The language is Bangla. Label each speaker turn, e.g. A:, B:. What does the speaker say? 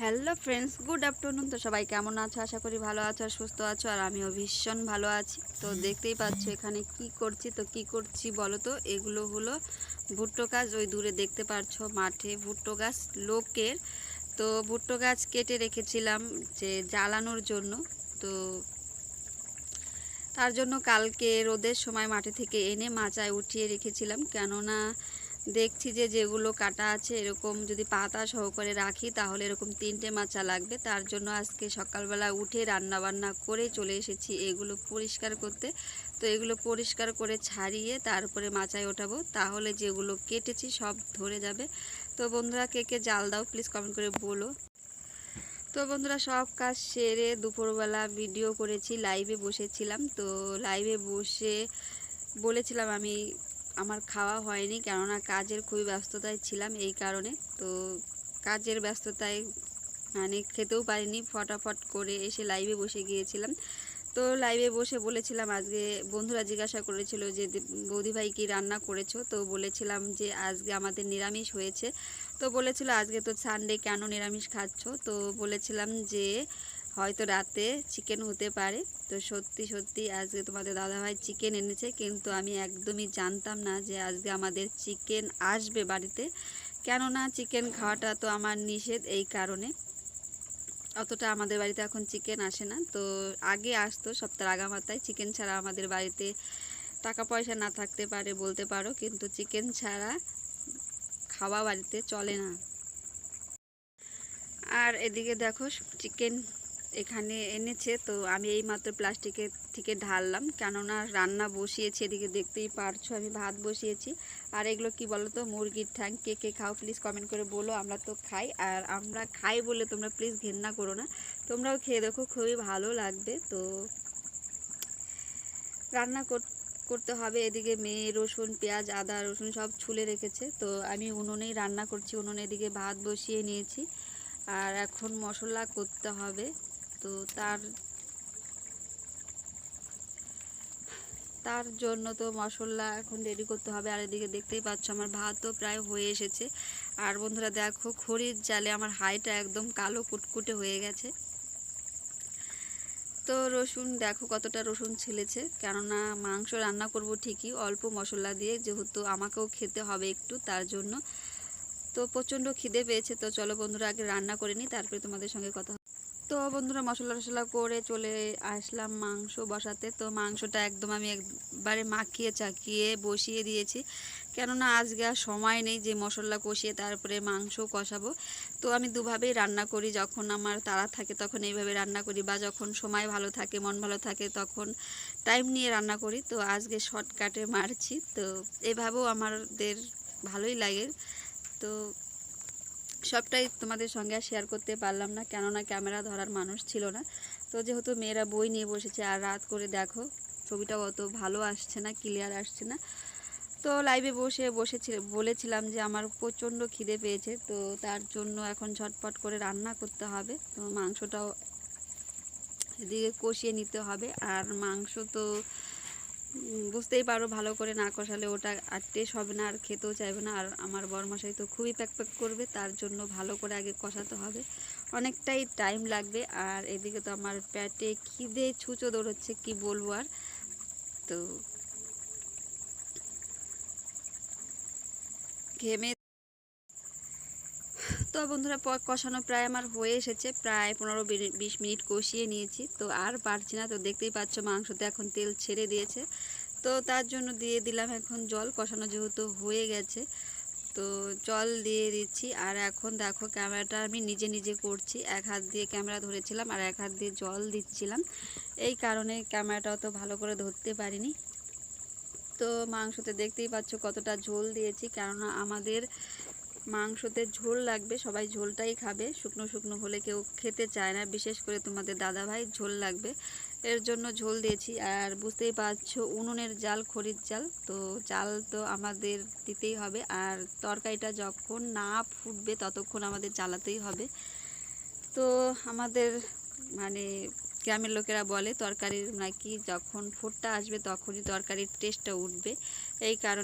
A: হ্যালো ফ্রেন্ডস গুড আফটারনুন তো সবাই কেমন আছো? আশা করি ভালো আছো আর সুস্থ আছো। আর আমিও ভীষণ ভালো আছি। তো দেখতেই পাচ্ছ এখানে কি করছি? তো কি করছি বলো তো? এগুলো হলো ভুট্টো গাছ। ওই দূরে দেখতে পাচ্ছ মাঠে ভুট্টো গাছ লোকের। তো ভুট্টো গাছ কেটে রেখেছিলাম যে জ্বালানোর জন্য। তো তার জন্য কালকে রোদের সময় মাঠে থেকে এনে মাচায় উঠিয়ে রেখেছিলাম। কেননা দেখছি যে যেগুলো কাটা আছে এরকম যদি পাতা সহকারে রাখি তাহলে এরকম তিনটে মাচা লাগবে। তার জন্য আজকে সকালবেলা উঠে রান্না বান্না করে চলে এসেছি এগুলো পরিষ্কার করতে। তো এগুলো পরিষ্কার করে ছাড়িয়ে তারপরে মাচায় ওঠাবো। তাহলে যেগুলো কেটেছি সব ধরে যাবে। তো বন্ধুরা কে কে জাল দাও প্লিজ কমেন্ট করে বলো। তো বন্ধুরা সব কাজ সেরে দুপুরবেলা ভিডিও করেছি লাইভে বসেছিলাম। তো লাইভে বসে বলেছিলাম আমি আমার খাওয়া হয়নি কেননা কাজের খুবই ব্যস্ততায় ছিলাম এই কারণে। তো কাজের ব্যস্ততায় মানে খেতেও পারিনি, ফটাফট করে এসে লাইভে বসে গিয়েছিলাম। তো লাইভে বসে বলেছিলাম আজকে, বন্ধুরা জিজ্ঞাসা করেছিল যে বৌদি ভাই কী রান্না করেছ? তো বলেছিলাম যে, আজকে আমাদের নিরামিষ হয়েছে। তো বলেছিল, আজকে তো সানডে কেন নিরামিষ খাচ্ছ? তো বলেছিলাম যে হয়তো রাতে চিকেন হতে পারে। তো সত্যি সত্যি আজকে তোমাদের দাদাভাই চিকেন এনেছে, কিন্তু আমি একদমই জানতাম না যে আজকে আমাদের চিকেন আসবে বাড়িতে। কেননা চিকেন খাওয়াটা তো আমার নিষেধ এই কারণে। অতটা আমাদের বাড়িতে এখন চিকেন আসে না। তো আগে আসতো সপ্তাহ আগামাতায় চিকেন ছাড়া আমাদের বাড়িতে টাকা পয়সা না থাকতে পারে বলতে পারো, কিন্তু চিকেন ছাড়া খাওয়া বাড়িতে চলে না। আর এদিকে দেখো চিকেন এখানে এনেছে, তো আমি এই মাত্র প্লাস্টিকের থেকে ঢাললাম। কেননা রান্না বসিয়েছি, এদিকে দেখতেই পারছ আমি ভাত বসিয়েছি। আর এগুলো কি বলো তো মুরগির ঠ্যাং, কে কে খাও প্লিজ কমেন্ট করে বলো, আমরা তো খাই। আর আমরা খাই বলে তোমরা প্লিজ ঘেন্না করো না। তোমরাও খেয়ে দেখো, খুবই ভালো লাগবে। তো রান্না করতে হবে, এদিকে মেয়ে রসুন, পেঁয়াজ, আদা, রসুন সব ছুলে রেখেছে। তো আমি উনুনেই রান্না করছি, উনুনে এদিকে ভাত বসিয়ে নিয়েছি। আর এখন মশলা করতে হবে। তো তার তার জন্য তো মশলা এখন রেডি করতে হবে। আর এদিকে দেখতেই পাচ্ছ আমার ভাতও প্রায় হয়ে এসেছে। আর বন্ধুরা দেখো, খড়ির জালে আমার হাইটা একদম কালো কুটকুটে হয়ে গেছে। তো রসুন দেখো কতটা রসুন ছিলেছে। কেননা মাংস রান্না করব ঠিকই, অল্প মশলা দিয়ে যেহেতু আমাকেও খেতে হবে একটু, তার জন্য। তো প্রচণ্ড খিদে পেয়েছে। তো চলো বন্ধুরা আগে রান্না করে নিই, তারপরে তোমাদের সঙ্গে কথা তো বন্ধুরা মশলা টশলা করে চলে আসলাম মাংস বসাতে। তো মাংসটা একদম আমি একবারে মাখিয়ে চাকিয়ে বসিয়ে দিয়েছি। কেননা আজকে আর সময় নেই যে মশলা কষিয়ে তারপরে মাংস কষাবো। তো আমি দুভাবেই রান্না করি, যখন আমার তাড়া থাকে তখন এইভাবে রান্না করি বা যখন সময় ভালো থাকে, মন ভালো থাকে তখন টাইম নিয়ে রান্না করি। তো আজকে শর্টকাটে মারছি, তো এভাবেও আমাদের ভালোই লাগে। তো সবটাই তোমাদের সঙ্গে আর শেয়ার করতে পারলাম না, কেননা ক্যামেরা ধরার মানুষ ছিল না। তো যেহেতু মেয়েরা বই নিয়ে বসেছে, আর রাত করে দেখো ছবিটা অত ভালো আসছে না ক্লিয়ার আসছে না। তো লাইভে বসে বসেছিল বলেছিলাম যে আমার প্রচণ্ড খিদে পেয়েছে, তো তার জন্য এখন ঝটপট করে রান্না করতে হবে। তো মাংসটাও এদিকে কষিয়ে নিতে হবে, আর মাংস তো বুঝতেই পারো ভালো করে না কষালে ওটা আর টেস্ট হবে না, আর খেতেও চাইবে না। আর আমার বরমশাই তো খুবই প্যাক প্যাক করবে, তার জন্য ভালো করে আগে কষাতে হবে। অনেকটাই টাইম লাগবে, আর এদিকে তো আমার প্যাটে খিদে ছুঁচো দৌড়চ্ছে, কি বলব আর। তো ঘেমে তো বন্ধুরা কষানো প্রায় আমার হয়ে এসেছে, প্রায় পনেরো বিশ মিনিট কষিয়ে নিয়েছি। তো আর পারছি না, তো দেখতেই পাচ্ছ মাংসতে এখন তেল ছেড়ে দিয়েছে। তো তার জন্য দিয়ে দিলাম এখন জল, কষানো যেহেতু হয়ে গেছে। তো জল দিয়ে দিচ্ছি, আর এখন দেখো ক্যামেরাটা আমি নিজে নিজে করছি। এক হাত দিয়ে ক্যামেরা ধরেছিলাম, আর এক হাত দিয়ে জল দিচ্ছিলাম। এই কারণে ক্যামেরাটা অত ভালো করে ধরতে পারিনি। তো মাংসতে দেখতেই পাচ্ছ কতটা ঝোল দিয়েছি, কেননা আমাদের মাংসতে ঝোল লাগবে, সবাই ঝোলটাই খাবে। শুকনো শুকনো হলে কেউ খেতে চায় না, বিশেষ করে তোমাদের দাদা ভাই, ঝোল লাগবে। এর জন্য ঝোল দিয়েছি। আর বুঝতেই পারছ, উনুনের জাল, খড়ির জাল, তো জাল তো আমাদের দিতেই হবে। আর তরকারিটা যখন না ফুটবে ততক্ষণ আমাদের জ্বালাতেই হবে। তো আমাদের মানে গ্রামের লোকেরা বলে, তরকারির নাকি যখন ফুটটা আসবে তখনই তরকারির টেস্টটা উঠবে। এই কারণে